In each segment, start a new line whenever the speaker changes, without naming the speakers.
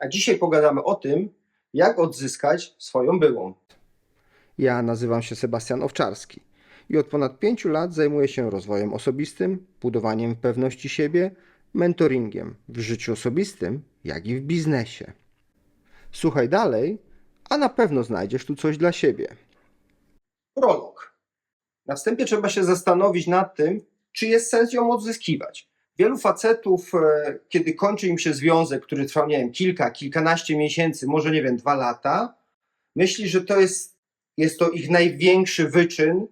A dzisiaj pogadamy o tym, jak odzyskać swoją byłą.
Ja nazywam się Sebastian Owczarski i od ponad pięciu lat zajmuję się rozwojem osobistym, budowaniem pewności siebie, mentoringiem w życiu osobistym, jak i w biznesie. Słuchaj dalej, a na pewno znajdziesz tu coś dla siebie.
Prolog. Na wstępie trzeba się zastanowić nad tym, czy jest sens ją odzyskiwać. Wielu facetów, e, kiedy kończy im się związek, który trwał, nie wiem, kilka, kilkanaście miesięcy, może nie wiem, dwa lata, myśli, że to jest, jest to ich największy wyczyn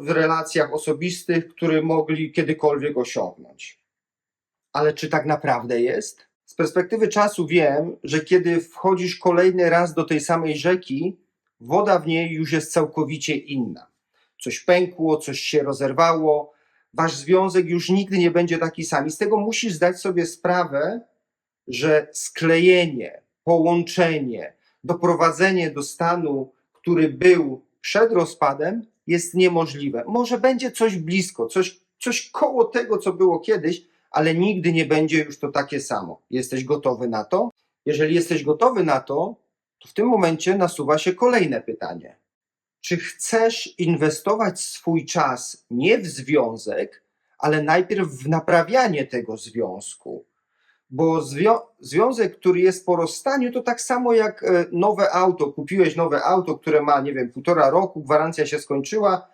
w relacjach osobistych, który mogli kiedykolwiek osiągnąć. Ale czy tak naprawdę jest? Z perspektywy czasu wiem, że kiedy wchodzisz kolejny raz do tej samej rzeki, woda w niej już jest całkowicie inna. Coś pękło, coś się rozerwało, wasz związek już nigdy nie będzie taki sam. I z tego musisz zdać sobie sprawę, że sklejenie, połączenie, doprowadzenie do stanu, który był przed rozpadem, jest niemożliwe. Może będzie coś blisko, coś, coś koło tego, co było kiedyś, ale nigdy nie będzie już to takie samo. Jesteś gotowy na to? Jeżeli jesteś gotowy na to, to w tym momencie nasuwa się kolejne pytanie. Czy chcesz inwestować swój czas nie w związek, ale najpierw w naprawianie tego związku? Bo zwią- związek, który jest po rozstaniu, to tak samo jak e, nowe auto. Kupiłeś nowe auto, które ma, nie wiem, półtora roku, gwarancja się skończyła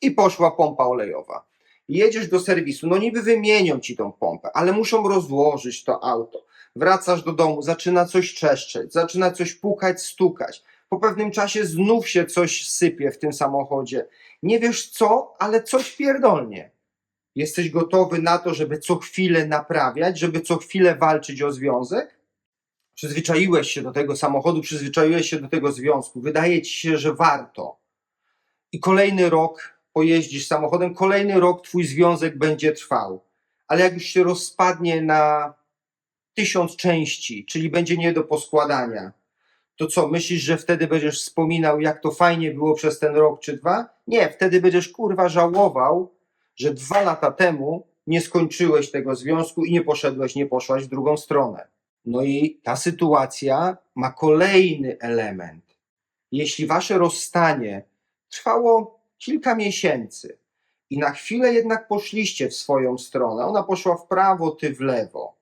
i poszła pompa olejowa. Jedziesz do serwisu, no niby wymienią ci tą pompę, ale muszą rozłożyć to auto. Wracasz do domu, zaczyna coś trzeszczeć, zaczyna coś pukać, stukać. Po pewnym czasie znów się coś sypie w tym samochodzie. Nie wiesz co, ale coś pierdolnie. Jesteś gotowy na to, żeby co chwilę naprawiać, żeby co chwilę walczyć o związek? Przyzwyczaiłeś się do tego samochodu, przyzwyczaiłeś się do tego związku. Wydaje ci się, że warto. I kolejny rok pojeździsz samochodem, kolejny rok twój związek będzie trwał. Ale jak już się rozpadnie na tysiąc części, czyli będzie nie do poskładania, to co, myślisz, że wtedy będziesz wspominał, jak to fajnie było przez ten rok czy dwa? Nie, wtedy będziesz kurwa żałował, że dwa lata temu nie skończyłeś tego związku i nie poszedłeś, nie poszłaś w drugą stronę. No i ta sytuacja ma kolejny element. Jeśli wasze rozstanie trwało kilka miesięcy i na chwilę jednak poszliście w swoją stronę, ona poszła w prawo, ty w lewo,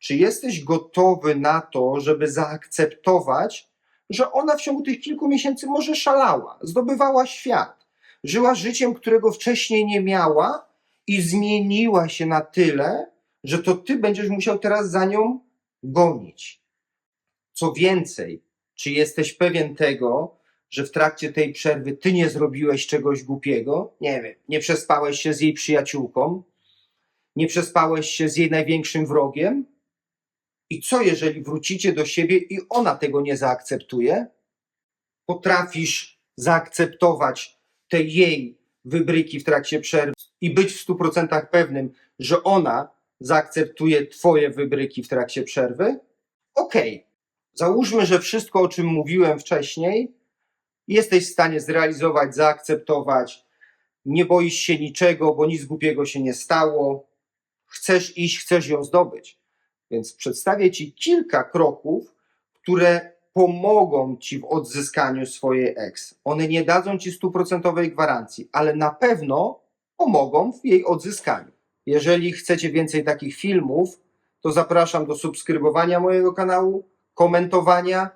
czy jesteś gotowy na to, żeby zaakceptować, że ona w ciągu tych kilku miesięcy może szalała, zdobywała świat, żyła życiem, którego wcześniej nie miała i zmieniła się na tyle, że to ty będziesz musiał teraz za nią gonić. Co więcej, czy jesteś pewien tego, że w trakcie tej przerwy ty nie zrobiłeś czegoś głupiego? Nie wiem, nie przespałeś się z jej przyjaciółką? Nie przespałeś się z jej największym wrogiem? I co jeżeli wrócicie do siebie i ona tego nie zaakceptuje? Potrafisz zaakceptować te jej wybryki w trakcie przerwy i być w 100% pewnym, że ona zaakceptuje twoje wybryki w trakcie przerwy? Okej. Załóżmy, że wszystko, o czym mówiłem wcześniej, jesteś w stanie zrealizować, zaakceptować, nie boisz się niczego, bo nic głupiego się nie stało, chcesz iść, chcesz ją zdobyć. Więc przedstawię Ci kilka kroków, które pomogą Ci w odzyskaniu swojej ex. One nie dadzą Ci stuprocentowej gwarancji, ale na pewno pomogą w jej odzyskaniu. Jeżeli chcecie więcej takich filmów, to zapraszam do subskrybowania mojego kanału, komentowania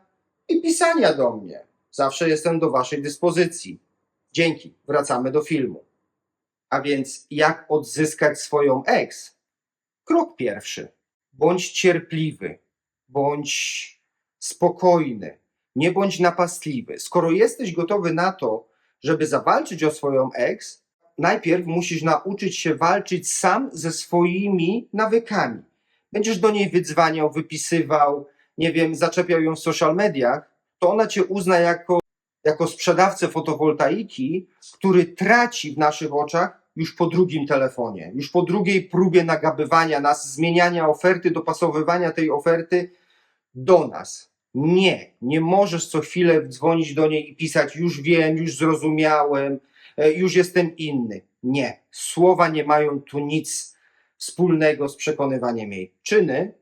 i pisania do mnie. Zawsze jestem do Waszej dyspozycji. Dzięki, wracamy do filmu. A więc, jak odzyskać swoją ex? Krok pierwszy. Bądź cierpliwy, bądź spokojny, nie bądź napastliwy. Skoro jesteś gotowy na to, żeby zawalczyć o swoją ex, najpierw musisz nauczyć się walczyć sam ze swoimi nawykami. Będziesz do niej wydzwaniał, wypisywał, nie wiem, zaczepiał ją w social mediach, to ona cię uzna jako, jako sprzedawcę fotowoltaiki, który traci w naszych oczach już po drugim telefonie, już po drugiej próbie nagabywania nas, zmieniania oferty, dopasowywania tej oferty do nas. Nie, nie możesz co chwilę dzwonić do niej i pisać: Już wiem, już zrozumiałem, e, już jestem inny. Nie, słowa nie mają tu nic wspólnego z przekonywaniem jej. Czyny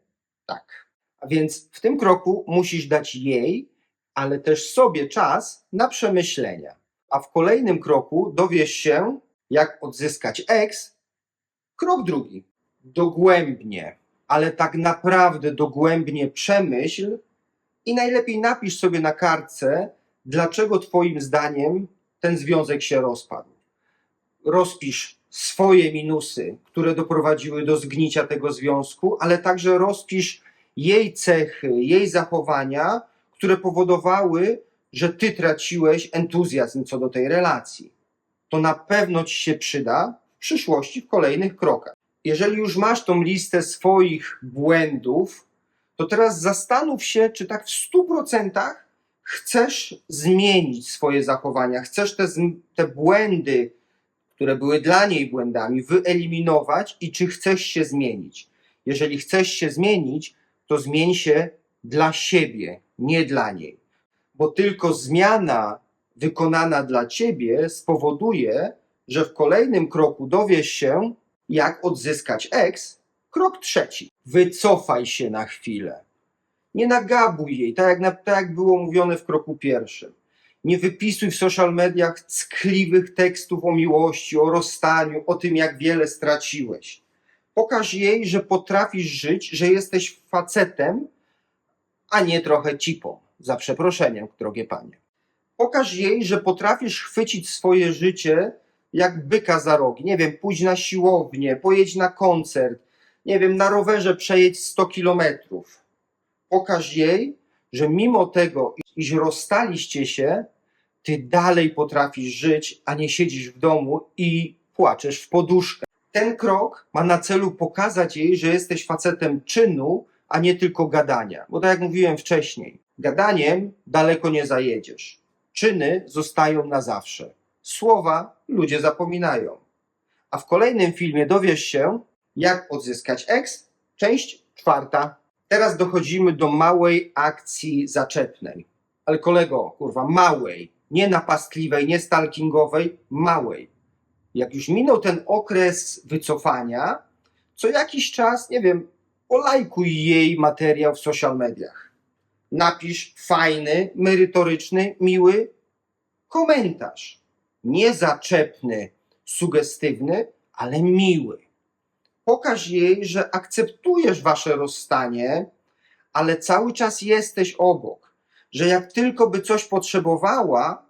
tak. A więc w tym kroku musisz dać jej, ale też sobie czas na przemyślenia. A w kolejnym kroku dowiesz się, jak odzyskać eks. Krok drugi. Dogłębnie, ale tak naprawdę dogłębnie przemyśl i najlepiej napisz sobie na kartce, dlaczego Twoim zdaniem ten związek się rozpadł. Rozpisz swoje minusy, które doprowadziły do zgnicia tego związku, ale także rozpisz jej cechy, jej zachowania, które powodowały, że Ty traciłeś entuzjazm co do tej relacji. To na pewno Ci się przyda w przyszłości w kolejnych krokach. Jeżeli już masz tą listę swoich błędów, to teraz zastanów się, czy tak w 100% chcesz zmienić swoje zachowania, chcesz te, te błędy, które były dla niej błędami, wyeliminować i czy chcesz się zmienić. Jeżeli chcesz się zmienić, to zmień się dla siebie, nie dla niej. Bo tylko zmiana wykonana dla ciebie spowoduje, że w kolejnym kroku dowiesz się, jak odzyskać eks. Krok trzeci. Wycofaj się na chwilę. Nie nagabuj jej, tak jak, tak jak było mówione w kroku pierwszym. Nie wypisuj w social mediach ckliwych tekstów o miłości, o rozstaniu, o tym, jak wiele straciłeś. Pokaż jej, że potrafisz żyć, że jesteś facetem, a nie trochę cipą. Za przeproszeniem, drogie panie. Pokaż jej, że potrafisz chwycić swoje życie jak byka za rogi. Nie wiem, pójdź na siłownię, pojedź na koncert, nie wiem, na rowerze przejedź 100 kilometrów. Pokaż jej, że mimo tego, iż rozstaliście się, ty dalej potrafisz żyć, a nie siedzisz w domu i płaczesz w poduszkę. Ten krok ma na celu pokazać jej, że jesteś facetem czynu, a nie tylko gadania. Bo tak jak mówiłem wcześniej, gadaniem daleko nie zajedziesz. Czyny zostają na zawsze. Słowa ludzie zapominają. A w kolejnym filmie dowiesz się, jak odzyskać eks. Część czwarta. Teraz dochodzimy do małej akcji zaczepnej. Ale kolego, kurwa, małej, nie napastliwej, nie stalkingowej, małej. Jak już minął ten okres wycofania, co jakiś czas, nie wiem, polajkuj jej materiał w social mediach. Napisz fajny, merytoryczny, miły komentarz. Nie zaczepny, sugestywny, ale miły. Pokaż jej, że akceptujesz wasze rozstanie, ale cały czas jesteś obok. Że jak tylko by coś potrzebowała,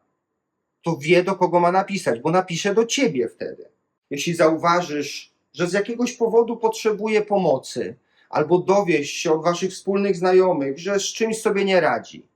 to wie do kogo ma napisać, bo napisze do ciebie wtedy. Jeśli zauważysz, że z jakiegoś powodu potrzebuje pomocy, albo dowiesz się od waszych wspólnych znajomych, że z czymś sobie nie radzi,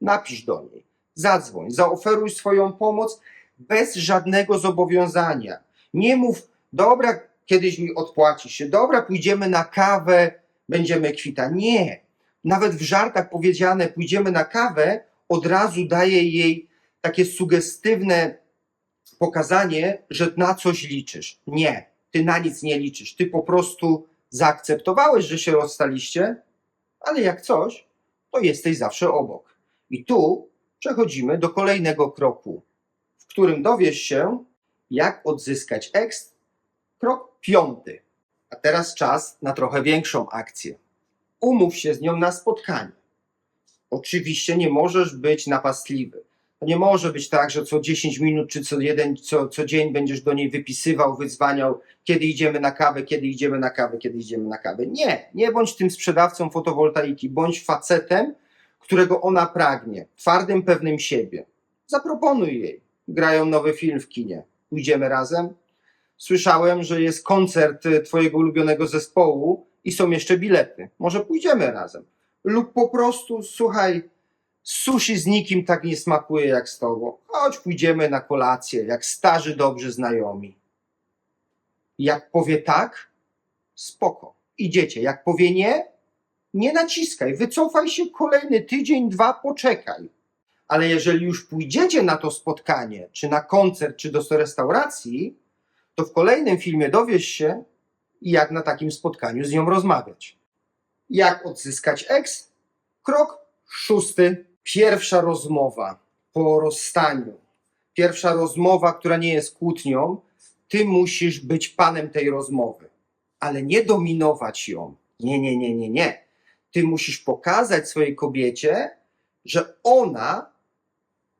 napisz do niej, zadzwoń, zaoferuj swoją pomoc bez żadnego zobowiązania. Nie mów, dobra, kiedyś mi odpłacisz się, dobra, pójdziemy na kawę, będziemy kwita. Nie. Nawet w żartach powiedziane, pójdziemy na kawę, od razu daje jej takie sugestywne pokazanie, że na coś liczysz. Nie, ty na nic nie liczysz. Ty po prostu zaakceptowałeś, że się rozstaliście, ale jak coś, to jesteś zawsze obok. I tu przechodzimy do kolejnego kroku, w którym dowiesz się, jak odzyskać eks. Krok piąty. A teraz czas na trochę większą akcję. Umów się z nią na spotkanie. Oczywiście nie możesz być napastliwy. Nie może być tak, że co 10 minut czy co jeden, co, co dzień będziesz do niej wypisywał, wyzwaniał, kiedy idziemy na kawę, kiedy idziemy na kawę, kiedy idziemy na kawę. Nie, nie bądź tym sprzedawcą fotowoltaiki, bądź facetem, którego ona pragnie, twardym, pewnym siebie. Zaproponuj jej. Grają nowy film w kinie. Pójdziemy razem? Słyszałem, że jest koncert y, twojego ulubionego zespołu i są jeszcze bilety. Może pójdziemy razem. Lub po prostu, słuchaj, sushi z nikim tak nie smakuje jak z tobą. Chodź, pójdziemy na kolację, jak starzy, dobrzy znajomi. Jak powie tak, spoko, idziecie. Jak powie nie, nie naciskaj, wycofaj się kolejny tydzień, dwa, poczekaj. Ale jeżeli już pójdziecie na to spotkanie, czy na koncert, czy do restauracji, to w kolejnym filmie dowiesz się, jak na takim spotkaniu z nią rozmawiać. Jak odzyskać eks? Krok szósty. Pierwsza rozmowa po rozstaniu. Pierwsza rozmowa, która nie jest kłótnią. Ty musisz być panem tej rozmowy, ale nie dominować ją. Nie, nie, nie, nie, nie. Ty musisz pokazać swojej kobiecie, że ona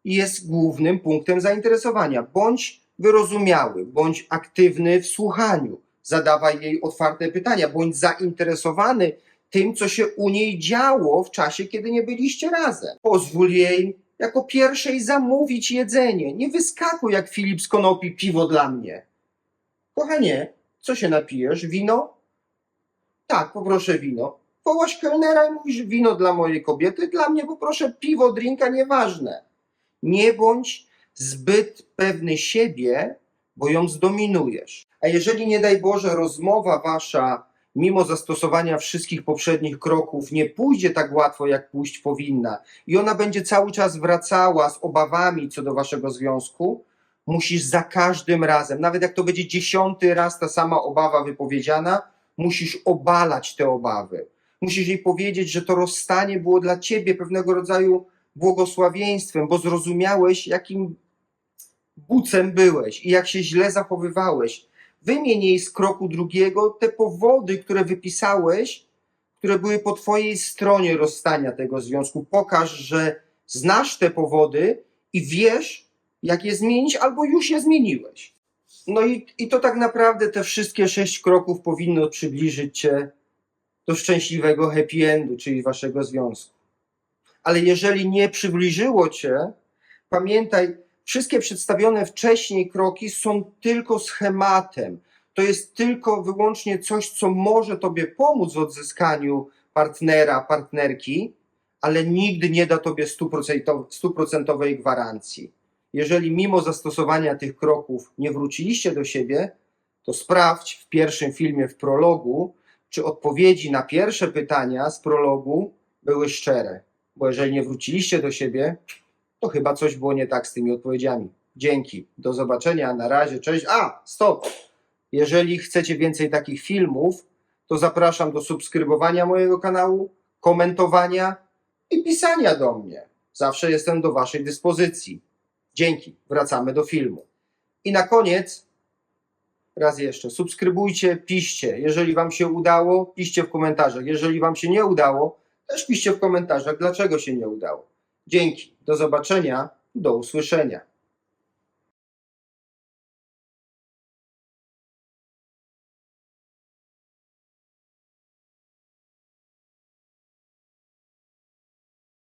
jest głównym punktem zainteresowania. Bądź wyrozumiały, bądź aktywny w słuchaniu. Zadawaj jej otwarte pytania, bądź zainteresowany tym, co się u niej działo w czasie, kiedy nie byliście razem. Pozwól jej jako pierwszej zamówić jedzenie. Nie wyskakuj jak Filip z Konopi piwo dla mnie. Kochanie, co się napijesz? Wino? Tak, poproszę wino. Wołasz kelnera i mówisz wino dla mojej kobiety, dla mnie poproszę piwo, drinka, nieważne. Nie bądź zbyt pewny siebie, bo ją zdominujesz. A jeżeli nie daj Boże rozmowa wasza, mimo zastosowania wszystkich poprzednich kroków, nie pójdzie tak łatwo, jak pójść powinna, i ona będzie cały czas wracała z obawami co do waszego związku, musisz za każdym razem, nawet jak to będzie dziesiąty raz ta sama obawa wypowiedziana, musisz obalać te obawy. Musisz jej powiedzieć, że to rozstanie było dla ciebie pewnego rodzaju błogosławieństwem, bo zrozumiałeś, jakim bucem byłeś i jak się źle zachowywałeś. Wymień jej z kroku drugiego te powody, które wypisałeś, które były po twojej stronie rozstania tego związku. Pokaż, że znasz te powody i wiesz, jak je zmienić, albo już je zmieniłeś. No i, i to tak naprawdę te wszystkie sześć kroków powinno przybliżyć cię do szczęśliwego happy endu, czyli waszego związku. Ale jeżeli nie przybliżyło cię, pamiętaj, wszystkie przedstawione wcześniej kroki są tylko schematem. To jest tylko wyłącznie coś, co może tobie pomóc w odzyskaniu partnera, partnerki, ale nigdy nie da tobie stuprocentow- stuprocentowej gwarancji. Jeżeli mimo zastosowania tych kroków nie wróciliście do siebie, to sprawdź w pierwszym filmie w prologu, czy odpowiedzi na pierwsze pytania z prologu były szczere. Bo jeżeli nie wróciliście do siebie, to chyba coś było nie tak z tymi odpowiedziami. Dzięki. Do zobaczenia. Na razie. Cześć. A, stop. Jeżeli chcecie więcej takich filmów, to zapraszam do subskrybowania mojego kanału, komentowania i pisania do mnie. Zawsze jestem do Waszej dyspozycji. Dzięki. Wracamy do filmu. I na koniec, raz jeszcze, subskrybujcie, piszcie. Jeżeli Wam się udało, piszcie w komentarzach. Jeżeli Wam się nie udało, też piszcie w komentarzach, dlaczego się nie udało. Dzięki. Do zobaczenia. Do usłyszenia.